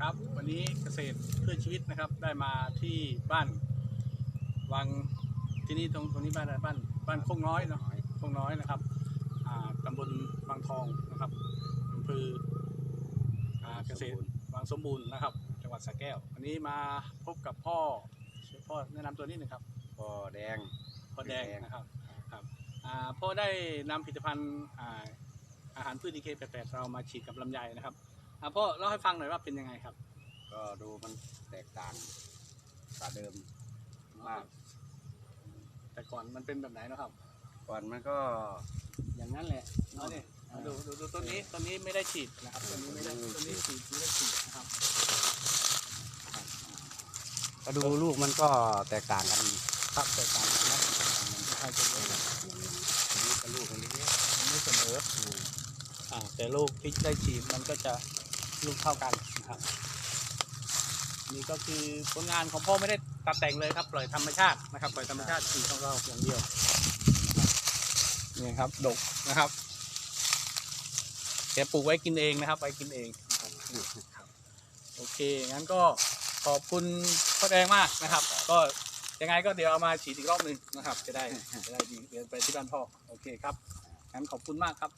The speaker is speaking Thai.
ครับ วันนี้เกษตรเพื่อชีวิตนะครับได้มาที่บ้านวังที่นี่ตรงตรงนี้บ้านอะไรบ้านบ้านโคงน้อยเนาะโคงน้อยนะครับอ่าตำบลบางทองนะครับอำเภออ่าเกษตรวังสมบูรณ์นะครับ จังหวัดสระแก้ว วันนี้มาพบกับพ่อพ่อแนะนำตัวนิดหนึ่งครับก็แดงพ่อแดงนะครับครับอ่าพ่อได้นำผลิตภัณฑ์อ่าอาหารพืชดีเคแปดเรามาฉีดกับลำไยนะครับ อ่าพ่อเล่าให้ฟังหน่อยว่าเป็นยังไงครับ ก็ดูมันแตกต่างกว่าเดิมมาก แต่ก่อนมันเป็นแบบไหนเนอะครับ ก่อนมันก็อย่างนั้นแหละเอาเนี่ยเอาดูดูดูต้นนี้ต้นนี้ไม่ได้ฉีดนะครับต้นนี้ไม่ได้ต้นนี้ฉีดไม่ได้ฉีดนะครับก็ดูลูกมันก็แตกต่างกันครับแตกต่างกันนะไม่ใช่จะเยอะนะอันนี้ก็ลูกมันเล็กมันไม่เสมออ่าแต่ลูกที่ได้ฉีดมันก็จะ ลูกเท่ากันนะครับนี่ก็คือผลงานของพ่อไม่ได้ตัดแต่งเลยครับ ปล่อยธรรมชาตินะครับ ปล่อยธรรมชาติฉีของเราอย่างเดียวนี่ครับดกนะครับแกปลูกไว้กินเองนะครับ ไว้กินเองนะครับโอเคงั้นก็ขอบคุณพ่อแดงมากนะครับ ก็ยังไงก็เดี๋ยวเอามาฉีดอีกรอบหนึ่งนะครับ จะได้จะได้ดีเดี๋ยวไปที่บ้านพ่อโอเคครับงั้นขอบคุณมากครับ